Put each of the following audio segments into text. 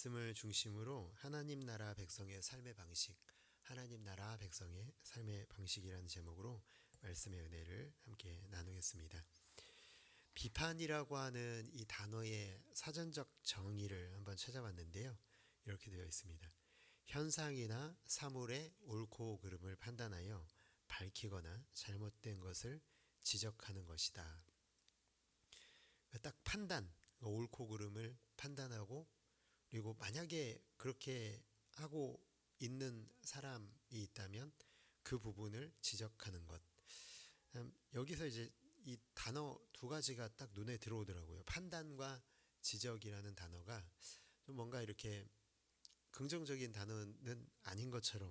말씀을 중심으로 하나님 나라 백성의 삶의 방식, 하나님 나라 백성의 삶의 방식이라는 제목으로 말씀의 은혜를 함께 나누겠습니다. 비판이라고 하는 이 단어의 사전적 정의를 한번 찾아봤는데요. 이렇게 되어 있습니다. 현상이나 사물의 옳고 그름을 판단하여 밝히거나 잘못된 것을 지적하는 것이다. 딱 판단, 옳고 그름을 판단하고 그리고 만약에 그렇게 하고 있는 사람이 있다면 그 부분을 지적하는 것. 음, 여기서 이제 이 단어 두 가지가 딱 눈에 들어오더라고요. 판단과 지적이라는 단어가 좀 뭔가 이렇게 긍정적인 단어는 아닌 것처럼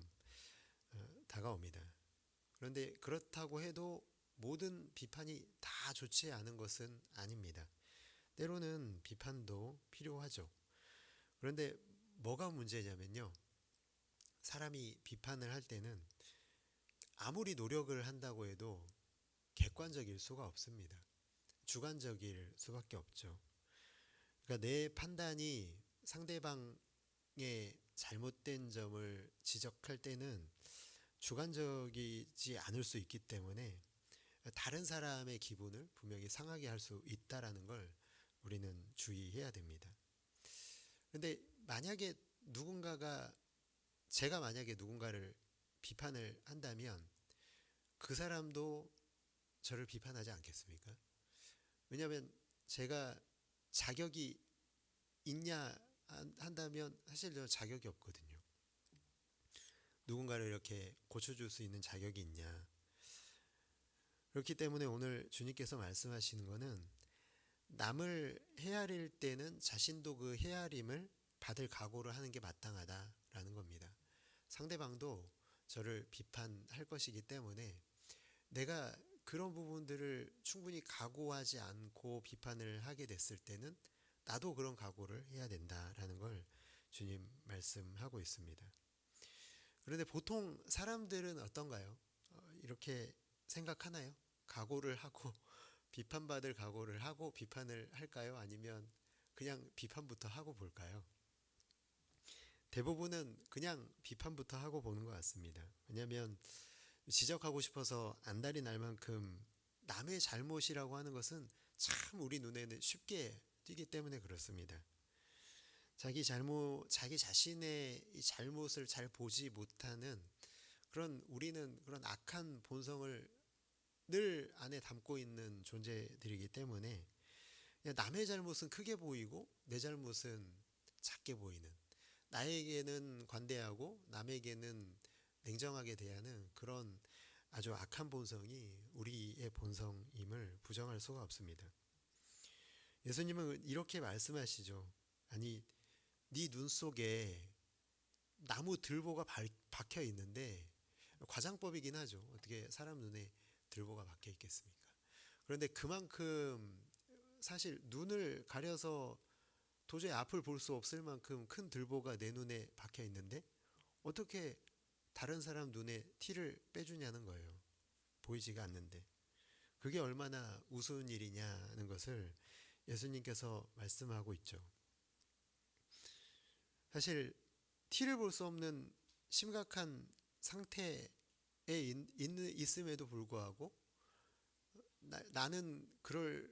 어, 다가옵니다. 그런데 그렇다고 해도 모든 비판이 다 좋지 않은 것은 아닙니다. 때로는 비판도 필요하죠. 그런데 뭐가 문제냐면요. 사람이 비판을 할 때는 아무리 노력을 한다고 해도 객관적일 수가 없습니다. 주관적일 수밖에 없죠. 그러니까 내 판단이 상대방의 잘못된 점을 지적할 때는 주관적이지 않을 수 있기 때문에 다른 사람의 기분을 분명히 상하게 할 수 있다라는 걸 우리는 주의해야 됩니다. 근데 만약에 누군가가 제가 만약에 누군가를 비판을 한다면 그 사람도 저를 비판하지 않겠습니까? 왜냐하면 제가 자격이 있냐 한다면 사실 저 자격이 없거든요. 누군가를 이렇게 고쳐줄 수 있는 자격이 있냐. 그렇기 때문에 오늘 주님께서 말씀하시는 것은 남을 헤아릴 때는 자신도 그 헤아림을 받을 각오를 하는 게 마땅하다라는 겁니다. 상대방도 저를 비판할 것이기 때문에 내가 그런 부분들을 충분히 각오하지 않고 비판을 하게 됐을 때는 나도 그런 각오를 해야 된다라는 걸 주님 말씀하고 있습니다. 그런데 보통 사람들은 어떤가요? 어, 이렇게 생각하나요? 각오를 하고 비판받을 각오를 하고 비판을 할까요? 아니면 그냥 비판부터 하고 볼까요? 대부분은 그냥 비판부터 하고 보는 것 같습니다. 왜냐하면 지적하고 싶어서 안달이 날 만큼 남의 잘못이라고 하는 것은 참 우리 눈에는 쉽게 띄기 때문에 그렇습니다. 자기 잘못, 자기 자신의 이 잘못을 잘 보지 못하는 그런 우리는 그런 악한 본성을 늘 안에 담고 있는 존재들이기 때문에 남의 잘못은 크게 보이고 내 잘못은 작게 보이는 나에게는 관대하고 남에게는 냉정하게 대하는 그런 아주 악한 본성이 우리의 본성임을 부정할 수가 없습니다. 예수님은 이렇게 말씀하시죠. 아니, 네 눈 속에 나무 들보가 박혀 있는데 과장법이긴 하죠. 어떻게 사람 눈에 들보가 박혀 있겠습니까? 그런데 그만큼 사실 눈을 가려서 도저히 앞을 볼 수 없을 만큼 큰 들보가 내 눈에 박혀 있는데 어떻게 다른 사람 눈에 티를 빼주냐는 거예요. 보이지가 않는데. 그게 얼마나 우스운 일이냐는 것을 예수님께서 말씀하고 있죠. 사실 티를 볼 수 없는 심각한 상태에 있는, 있음에도 불구하고 나, 는 그럴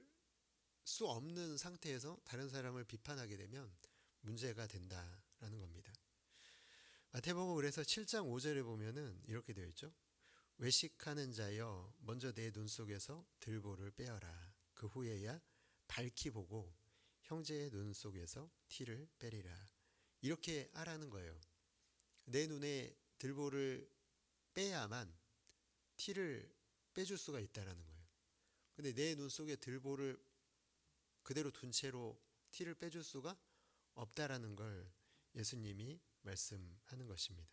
수 없는 상태에서 다른 사람을 비판하게 되면 문제가 된다라는 겁니다. 마태복음 그래서 7장 5절에 보면은 이렇게 되어 있죠. 외식하는 자여 먼저 내 눈 속에서 들보를 빼어라. 그 후에야 밝히 보고 형제의 눈 속에서 티를 빼리라. 이렇게 하라는 거예요. 내 눈에 들보를 빼야만 티를 빼줄 수가 있다라는 거예요. 근데 내 눈 속에 들보를 그대로 둔 채로 티를 빼줄 수가 없다라는 걸 예수님이 말씀하는 것입니다.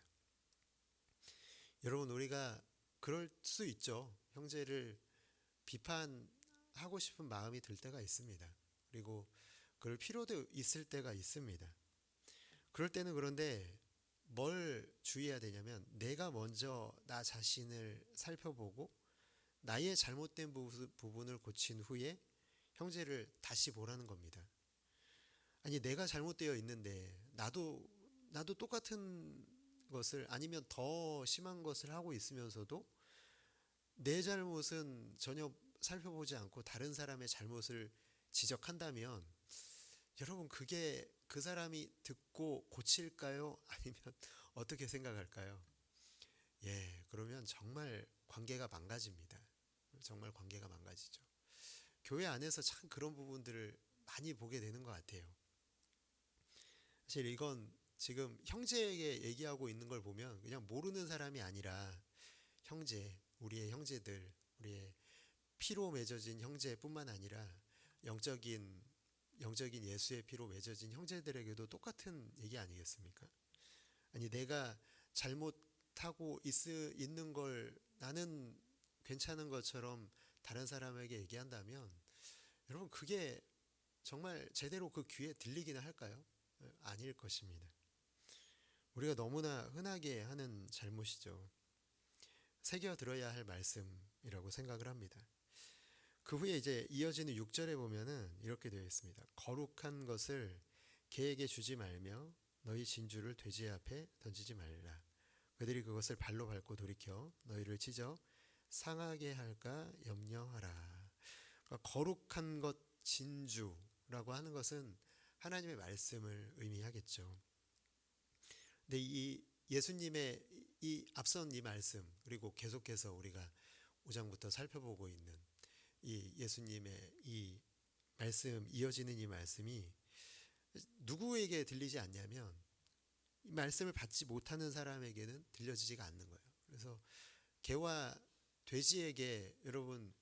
여러분 우리가 그럴 수 있죠. 형제를 비판하고 싶은 마음이 들 때가 있습니다. 그리고 그럴 필요도 있을 때가 있습니다. 그럴 때는 그런데 뭘 주의해야 되냐면 내가 먼저 나 자신을 살펴보고 나의 잘못된 부분을 고친 후에 형제를 다시 보라는 겁니다. 아니 내가 잘못되어 있는데 나도 나도 똑같은 것을 아니면 더 심한 것을 하고 있으면서도 내 잘못은 전혀 살펴보지 않고 다른 사람의 잘못을 지적한다면 여러분 그게 그 사람이 듣고 고칠까요? 아니면 어떻게 생각할까요? 예, 그러면 정말 관계가 망가집니다. 정말 관계가 망가지죠. 교회 안에서 참 그런 부분들을 많이 보게 되는 것 같아요. 사실 이건 지금 형제에게 얘기하고 있는 걸 보면 그냥 모르는 사람이 아니라 형제, 우리의 형제들, 우리의 피로 맺어진 형제뿐만 아니라 영적인 영적인 예수의 피로 맺어진 형제들에게도 똑같은 얘기 아니겠습니까? 아니 내가 잘못하고 있, 있는 걸 나는 괜찮은 것처럼 다른 사람에게 얘기한다면 여러분 그게 정말 제대로 그 귀에 들리기는 할까요? 아닐 것입니다. 우리가 너무나 흔하게 하는 잘못이죠. 새겨 들어야 할 말씀이라고 생각을 합니다. 그 후에 이제 이어지는 6절에 보면은 이렇게 되어 있습니다. 거룩한 것을 개에게 주지 말며 너희 진주를 돼지 앞에 던지지 말라. 그들이 그것을 발로 밟고 돌이켜 너희를 찢어 상하게 할까 염려하라. 그러니까 거룩한 것 진주라고 하는 것은 하나님의 말씀을 의미하겠죠. 근데 이 예수님의 이 앞선 이 말씀 그리고 계속해서 우리가 5장부터 살펴보고 있는 이 예수님의 이 말씀 이어지는 이 말씀이 누구에게 들리지 않냐면 이 말씀을 받지 못하는 사람에게는 들려지지가 않는 거예요. 그래서 개와 돼지에게 여러분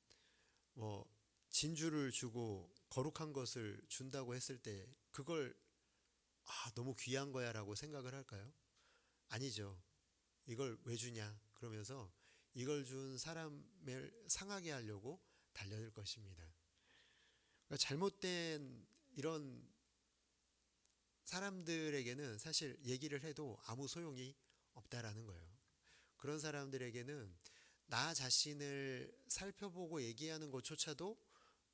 뭐 진주를 주고 거룩한 것을 준다고 했을 때 그걸 아, 너무 귀한 거야라고 생각을 할까요? 아니죠. 이걸 왜 주냐? 그러면서 이걸 준 사람을 상하게 하려고 달려들 것입니다. 그러니까 잘못된 이런 사람들에게는 사실 얘기를 해도 아무 소용이 없다라는 거예요. 그런 사람들에게는 나 자신을 살펴보고 얘기하는 것조차도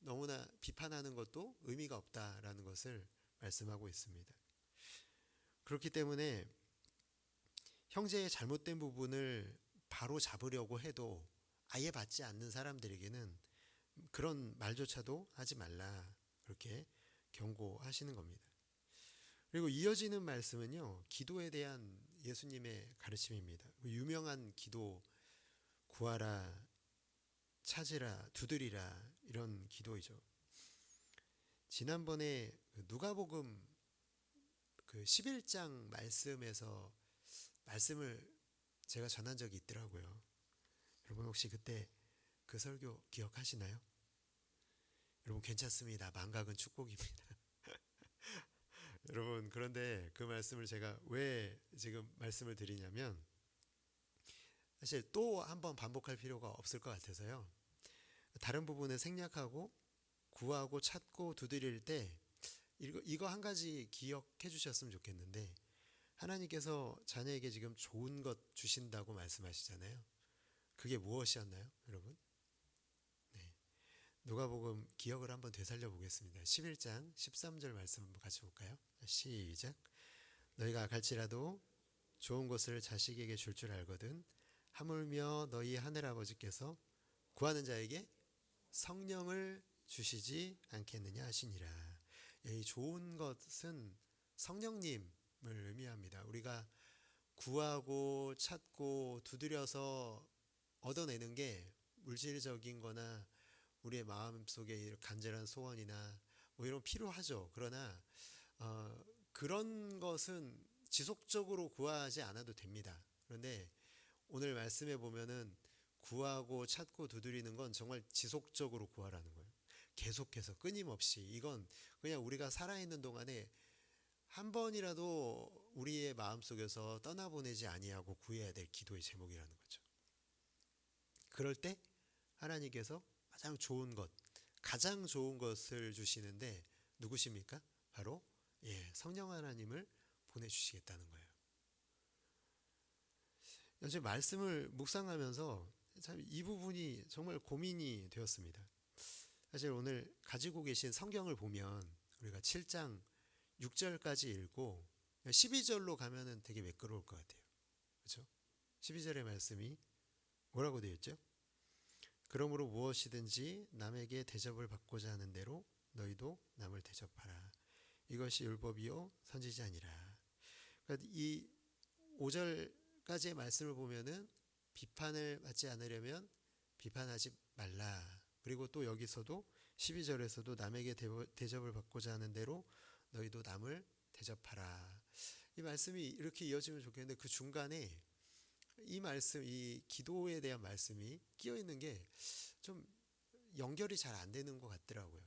너무나 비판하는 것도 의미가 없다라는 것을 말씀하고 있습니다. 그렇기 때문에 형제의 잘못된 부분을 바로 잡으려고 해도 아예 받지 않는 사람들에게는 그런 말조차도 하지 말라 그렇게 경고하시는 겁니다. 그리고 이어지는 말씀은요 기도에 대한 예수님의 가르침입니다. 유명한 기도 구하라 찾으라 두드리라 이런 기도이죠. 지난번에 그 누가복음 그 11장 말씀에서 말씀을 제가 전한 적이 있더라고요. 여러분 혹시 그때 그 설교 기억하시나요? 여러분 괜찮습니다. 망각은 축복입니다. 여러분 그런데 그 말씀을 제가 왜 지금 말씀을 드리냐면 사실 또 한번 반복할 필요가 없을 것 같아서요. 다른 부분을 생략하고 구하고 찾고 두드릴 때 이거, 이거 한 가지 기억해 주셨으면 좋겠는데 하나님께서 자녀에게 지금 좋은 것 주신다고 말씀하시잖아요. 그게 무엇이었나요, 여러분? 네. 누가복음 기억을 한번 되살려 보겠습니다. 11장 13절 말씀 한번 같이 볼까요? 시작. 너희가 갈지라도 좋은 것을 자식에게 줄줄 알거든 하물며 너희 하늘 아버지께서 구하는 자에게 성령을 주시지 않겠느냐 하시니라. 이 좋은 것은 성령님을 의미합니다. 우리가 구하고 찾고 두드려서 얻어내는 게 물질적인 거나 우리의 마음 속에 간절한 소원이나 뭐 이런 필요하죠. 그러나 어, 그런 것은 지속적으로 구하지 않아도 됩니다. 그런데 오늘 말씀에 보면은 구하고 찾고 두드리는 건 정말 지속적으로 구하라는 거예요. 계속해서 끊임없이 이건 그냥 우리가 살아있는 동안에 한 번이라도 우리의 마음속에서 떠나보내지 아니하고 구해야 될 기도의 제목이라는 거죠. 그럴 때 하나님께서 가장 좋은 것, 가장 좋은 것을 주시는데 누구십니까? 바로 예, 성령 하나님을 보내주시겠다는 거예요. 요즘 말씀을 묵상하면서 참 이 부분이 정말 고민이 되었습니다. 사실 오늘 가지고 계신 성경을 보면 우리가 7장 6절까지 읽고 12절로 가면은 되게 매끄러울 것 같아요. 그렇죠? 12절의 말씀이 뭐라고 되어 있죠? 그러므로 무엇이든지 남에게 대접을 받고자 하는 대로 너희도 남을 대접하라. 이것이 율법이요 선지자 아니라. 그러니까 이 5절까지의 말씀을 보면은 비판을 받지 않으려면 비판하지 말라. 그리고 또 여기서도 12절에서도 남에게 대접을 받고자 하는 대로 너희도 남을 대접하라. 이 말씀이 이렇게 이어지면 좋겠는데 그 중간에 이 말씀, 이 기도에 대한 말씀이 끼어 있는 게 좀 연결이 잘 안 되는 것 같더라고요.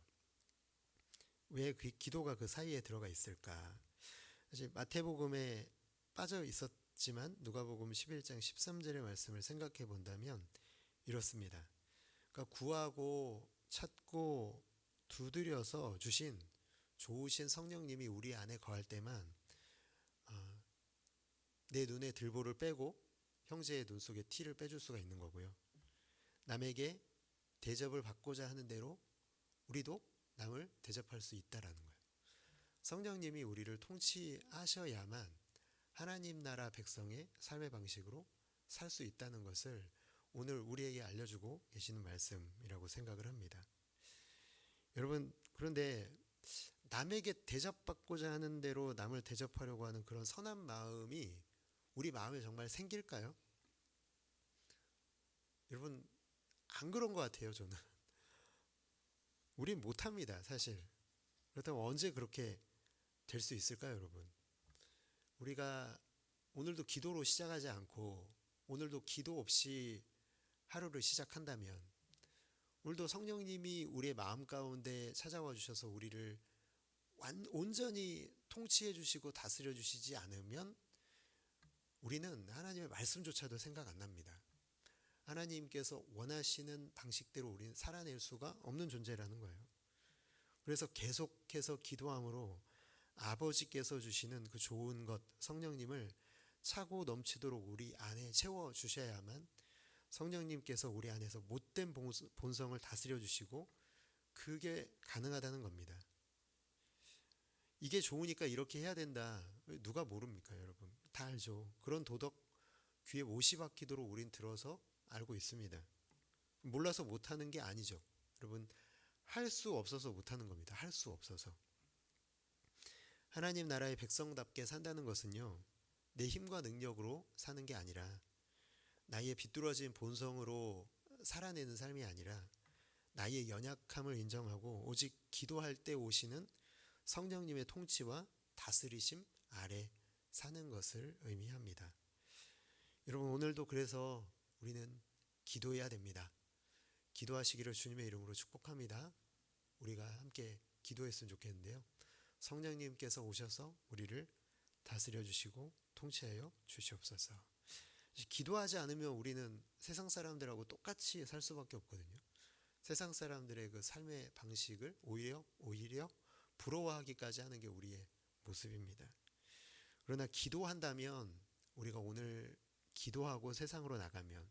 왜 그 기도가 그 사이에 들어가 있을까? 사실 마태복음에 빠져 있었지만 누가복음 11장 13절의 말씀을 생각해 본다면 이렇습니다. 그러니까 구하고 찾고 두드려서 주신 좋으신 성령님이 우리 안에 거할 때만 어, 내 눈에 들보를 빼고 형제의 눈 속에 티를 빼줄 수가 있는 거고요. 남에게 대접을 받고자 하는 대로 우리도 남을 대접할 수 있다라는 거예요. 성령님이 우리를 통치하셔야만 하나님 나라 백성의 삶의 방식으로 살 수 있다는 것을 오늘 우리에게 알려주고 계시는 말씀이라고 생각을 합니다. 여러분, 그런데 남에게 대접받고자 하는 대로 남을 대접하려고 하는 그런 선한 마음이 우리 마음에 정말 생길까요? 여러분, 안 그런 것 같아요, 저는. 우린 못합니다, 사실. 그렇다면 언제 그렇게 될 수 있을까요, 여러분? 우리가 오늘도 기도로 시작하지 않고 오늘도 기도 없이 하루를 시작한다면 오늘도 성령님이 우리의 마음 가운데 찾아와 주셔서 우리를 온전히 통치해 주시고 다스려 주시지 않으면 우리는 하나님의 말씀조차도 생각 안 납니다. 하나님께서 원하시는 방식대로 우리는 살아낼 수가 없는 존재라는 거예요. 그래서 계속해서 기도함으로 아버지께서 주시는 그 좋은 것 성령님을 차고 넘치도록 우리 안에 채워 주셔야만 성령님께서 우리 안에서 못된 본성을 다스려 주시고 그게 가능하다는 겁니다. 이게 좋으니까 이렇게 해야 된다. 누가 모릅니까, 여러분? 다 알죠. 그런 도덕 귀에 못이 박히도록 우린 들어서 알고 있습니다. 몰라서 못하는 게 아니죠. 여러분, 할 수 없어서 못하는 겁니다. 할 수 없어서. 하나님 나라의 백성답게 산다는 것은요, 내 힘과 능력으로 사는 게 아니라, 나의 비뚤어진 본성으로 살아내는 삶이 아니라, 나의 연약함을 인정하고, 오직 기도할 때 오시는 성령님의 통치와 다스리심 아래 사는 것을 의미합니다. 여러분, 오늘도 그래서 우리는 기도해야 됩니다. 기도하시기를 주님의 이름으로 축복합니다. 우리가 함께 기도했으면 좋겠는데요. 성령님께서 오셔서 우리를 다스려 주시고 통치하여 주시옵소서. 기도하지 않으면 우리는 세상 사람들하고 똑같이 살 수밖에 없거든요. 세상 사람들의 그 삶의 방식을 오히려 오히려 부러워하기까지 하는 게 우리의 모습입니다. 그러나 기도한다면 우리가 오늘 기도하고 세상으로 나가면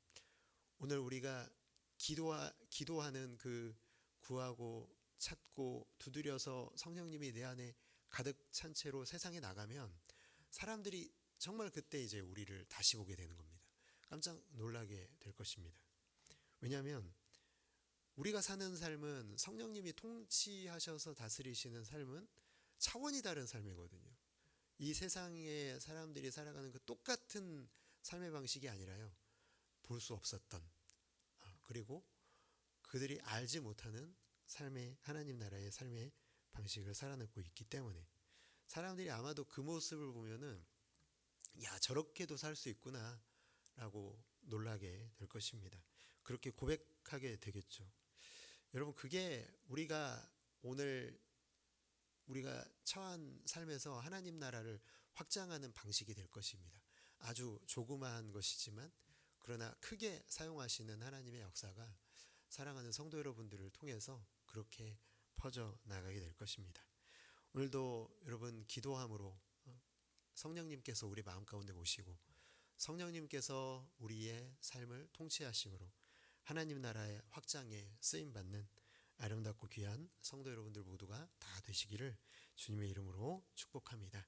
오늘 우리가 기도하, 기도하는 그 구하고 찾고 두드려서 성령님이 내 안에 가득 찬 채로 세상에 나가면 사람들이 정말 그때 이제 우리를 다시 보게 되는 겁니다. 깜짝 놀라게 될 것입니다. 왜냐하면 우리가 사는 삶은 성령님이 통치하셔서 다스리시는 삶은 차원이 다른 삶이거든요. 이 세상의 사람들이 살아가는 그 똑같은 삶의 방식이 아니라요. 볼 수 없었던 어, 그리고 그들이 알지 못하는 삶의 하나님 나라의 삶의 방식을 살아내고 있기 때문에 사람들이 아마도 그 모습을 보면은 야 저렇게도 살 수 있구나라고 놀라게 될 것입니다. 그렇게 고백하게 되겠죠. 여러분 그게 우리가 오늘 우리가 처한 삶에서 하나님 나라를 확장하는 방식이 될 것입니다. 아주 조그마한 것이지만 그러나 크게 사용하시는 하나님의 역사가 사랑하는 성도 여러분들을 통해서 그렇게 퍼져 나가게 될 것입니다. 오늘도 여러분 기도함으로 어, 성령님께서 우리 마음 가운데 오시고 성령님께서 우리의 삶을 통치하심으로 하나님 나라의 확장에 쓰임 받는 아름답고 귀한 성도 여러분들 모두가 다 되시기를 주님의 이름으로 축복합니다.